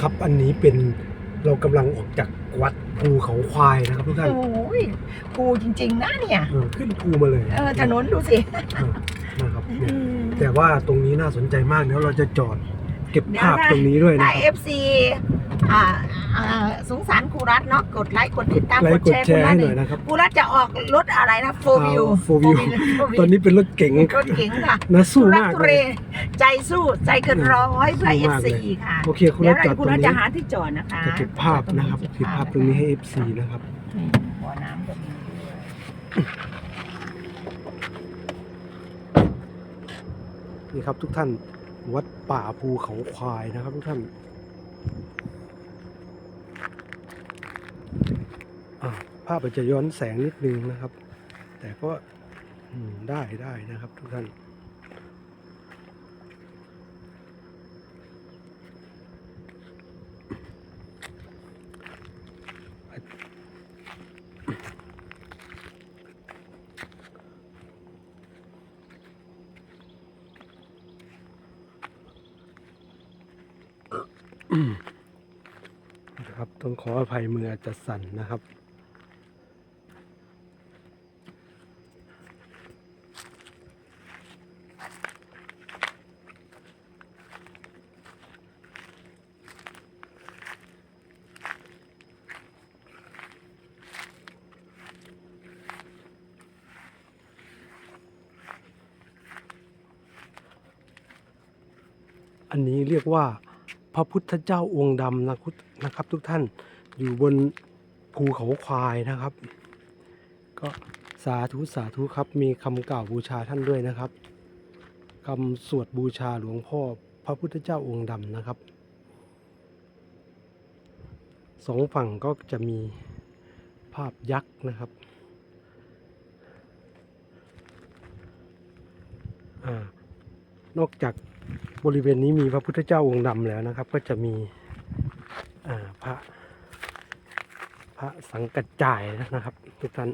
ครับอันนี้เป็นเรากำลังออกจากวัดภูเขาควายนะครับทุกท่านโอ้ยกูจริง ๆ นะเนี่ย เออขึ้นภูมาเลยเออถนนดูสิเออนะครับเนี่ยแต่ว่าตรงนี้น่าสนใจมากเดี๋ยวเราจะจอดเก็บภาพตรงนี้ด้วยนะถ้าครับเอฟซี อ่าอ่าสงสารครูรัฐเนาะกดไลค์กดติดตามไลกค์ดกดแชร์แชครูร์รัให้ฐหน่อยนะครับครูรัฐจะออกรถอะไรนะโฟวิว four wheel ตอนนี้เป็นรถเก๋งรถเก๋งค่ะนะครูสู้รัฐมากทุเลเรย ใจสู้ใจเกินร้อยเพื่อสู้เอฟมากเลซีย ค่ะโอเคคุณเดี๋ยรัวฐจอดครูตรงรัฐนี้จะหาที่จอดนะคะจะเก็บภาพนะครับเก็บภาพตรงนี้ให้ FC นะครับนี่บ่อน้ำก็มีด้วยนี่ครับทุกท่านวัดป่าภูเขาควายนะครับ ทุกท่านอ่าภาพอาจจะย้อนแสงนิดนึงนะครับ แต่ก็ได้ได้นะครับทุกท่านนะครับต้องขออภัยมืออาจจะสั่นนะครับ อันนี้เรียกว่าพระพุทธเจ้าองค์ดำนะครับนะครับ ทุกท่านอยู่บนภูเขาควายนะครับ ก็สาธุสาธุครับ มีคำกล่าวบูชาท่านด้วยนะครับคำสวดบูชาหลวงพ่อพระพุทธเจ้าองค์ดำนะครับสองฝั่งก็จะมีภาพยักษ์นะครับอนอกจาก บริเวณนี้มีพระพุทธเจ้าองค์ดำแล้วนะครับ ก็จะมีพระพระสังกัจจายนะครับทุกท่าน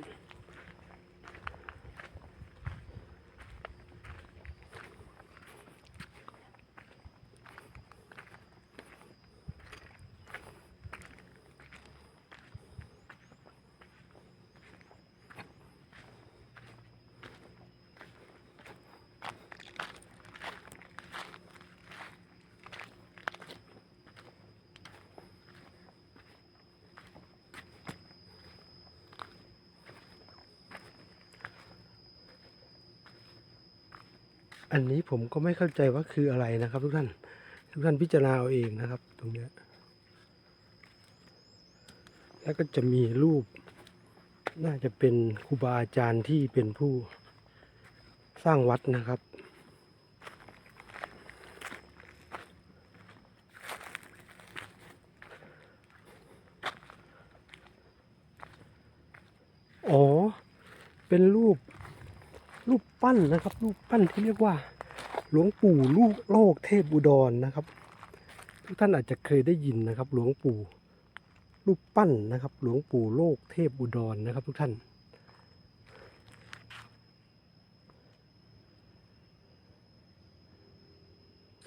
อันนี้ผมก็ไม่เข้าใจว่าคืออะไรนะครับ ทุกท่านทุกท่านพิจารณาเอาเองนะครับ ตรงนี้แล้วก็จะมีรูป น่าจะเป็นครูบาอาจารย์ที่เป็นผู้สร้างวัดนะครับ อ๋อ เป็นรูป ปปั้นนะครับ รูปปั้นที่เรียกว่า หลวงปู่ลูกโลกเทพอุดรนะครับ ทุกท่านอาจจะเคยได้ยินนะครับ หลวงปู่รูปปั้นนะครับ หลวงปู่โลกเทพอุดรนะครับ ทุกท่าน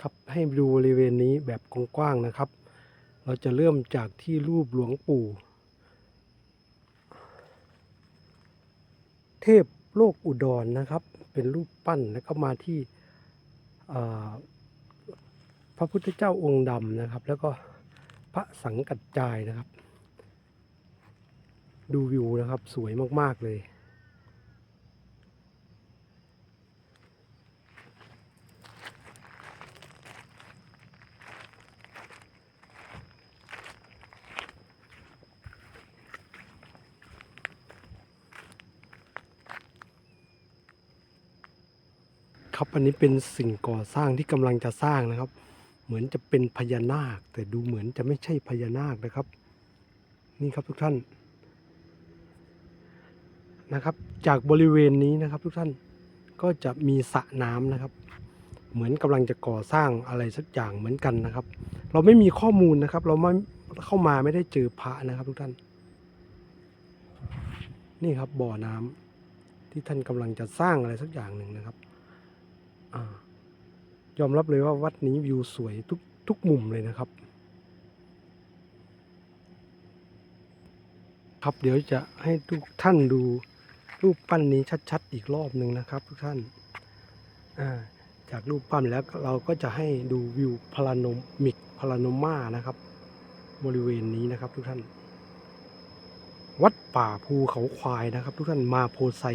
ครับให้ดูบริเวณนี้แบบกว้างๆนะครับ เราจะเริ่มจากที่รูปหลวงปู่ เทพ โลกอุดรนะครับ เป็นรูปปั้นแล้วก็มาที่พระพุทธเจ้าองค์ดำนะครับ แล้วก็พระสังกัจจายนะครับ ดูวิวนะครับ สวยมาก ๆ เลย ครับ อันนี้เป็นสิ่งก่อสร้างที่กำลังจะสร้างนะครับ เหมือนจะเป็นพญานาค แต่ดูเหมือนจะไม่ใช่พญานาคนะครับ นี่ครับทุกท่านนะครับ จากบริเวณนี้นะครับ ทุกท่านก็จะมีสระน้ำนะครับ เหมือนกำลังจะก่อสร้างอะไรสักอย่างเหมือนกันนะครับ เราไม่มีข้อมูลนะครับ เราไม่เข้ามาไม่ได้เจอพระนะครับ ทุกท่าน นี่ครับบ่อน้ำที่ท่านกำลังจะสร้างอะไรสักอย่างหนึ่งนะครับ ยอมรับเลยว่าวัดนี้วิวสวยทุกทุกมุมเลยนะครับ ครับเดี๋ยวจะให้ทุกท่านดูรูปปั้นนี้ชัดๆ อีกรอบหนึ่งนะครับ ทุกท่านจากรูปปั้นแล้วเราก็จะให้ดูวิวพารานมิกพารานม่านะครับ บริเวณนี้นะครับทุกท่าน วัดป่าภูเขาควายนะครับ ทุกท่านมาโพไซ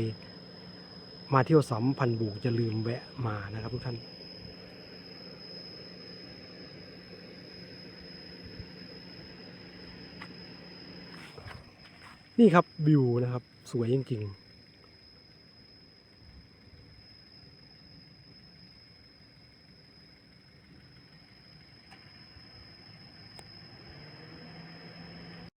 มาเที่ยวสัมพันธ์บุกจะลืมแวะมานะครับทุกท่าน นี่ครับวิวนะครับสวยจริงๆ